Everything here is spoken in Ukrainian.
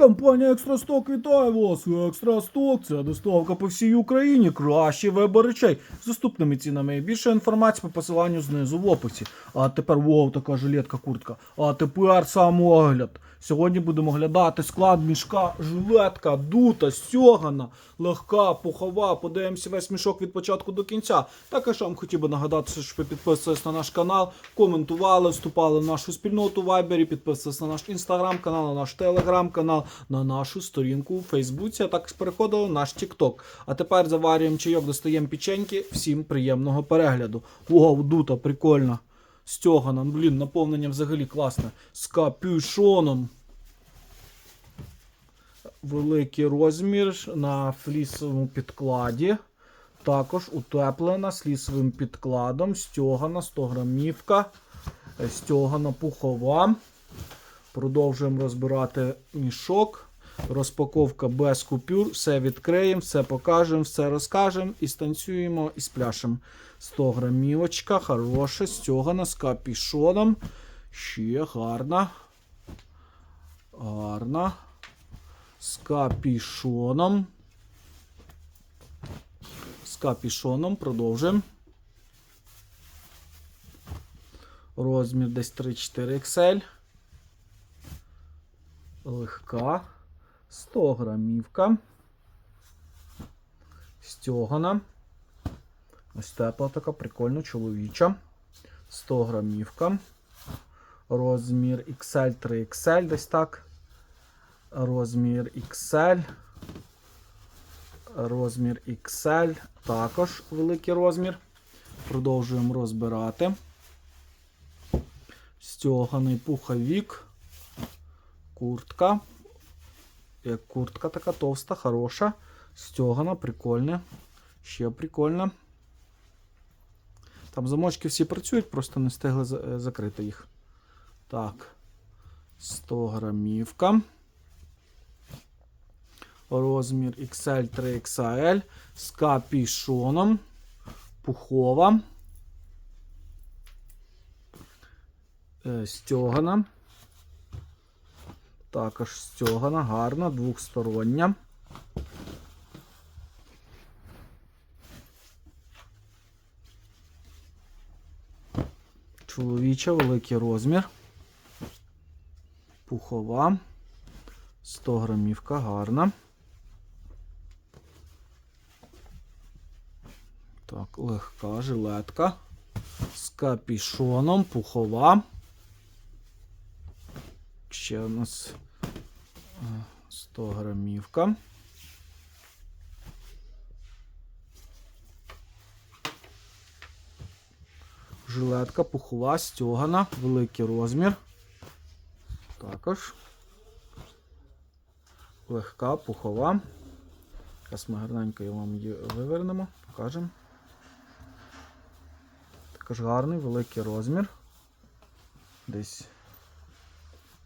Компанія Екстрасток вітає вас! Екстрасток це доставка по всій Україні. Кращі вибор речей з доступними цінами. І Більше інформації по посиланню знизу в описі. А тепер вау, така жилетка куртка. А тепер самоогляд. Сьогодні будемо оглядати склад мішка, жилетка, дута, стьогана, легка, пухова. Подивимося весь мішок від початку до кінця. Також вам хотів би нагадати, що ви підписувались на наш канал, коментували, вступали в нашу спільноту в Вайбері, підписувались на наш інстаграм-канал, на наш телеграм-канал, на нашу сторінку у Фейсбуці, а також переходили в наш Тікток. А тепер заварюємо чайок, достаємо печеньки. Всім приємного перегляду. Вау, дута, прикольно. Стьогана, ну, блін, наповнення взагалі класне. З капюшоном. Великий розмір на флісовому підкладі. Також утеплена з лісовим підкладом, стьогана, 100 грамівка, стьогана пухова. Продовжуємо розбирати мішок. Розпаковка без купюр. Все відкриємо, все покажемо, все розкажемо і станцюємо і спляшемо. 100 грамівочка, хороша, стьогана з капішоном. Ще гарна. Гарна. З капішоном. З капішоном продовжуємо. Розмір десь 3-4 XL. Легка. 100 грамівка. Стьогана. Ось тепла така прикольна чоловіча. 100 грамівка. Розмір XL 3XL десь так. Розмір XL. Розмір XL. Також великий розмір. Продовжуємо розбирати. Стьоганий пуховік. Куртка. Як куртка така товста, хороша. Стьогана, прикольна. Ще прикольна. Там замочки всі працюють, просто не встигли е, закрити їх. Так. 100 грамівка. Розмір XL 3XL з капішоном. Пухова. Е, Стьогана. Також стьогана, гарна, двохстороння. Чоловіча, великий розмір. Пухова. 100 грамівка, гарна. Так, легка жилетка. З капішоном, пухова. Ще у нас е, 100 грамівка. Жилетка пухова, стьогана, великий розмір. Також. Легка, пухова. Зараз ми гарненько вам її вивернемо, покажемо. Також гарний великий розмір. Десь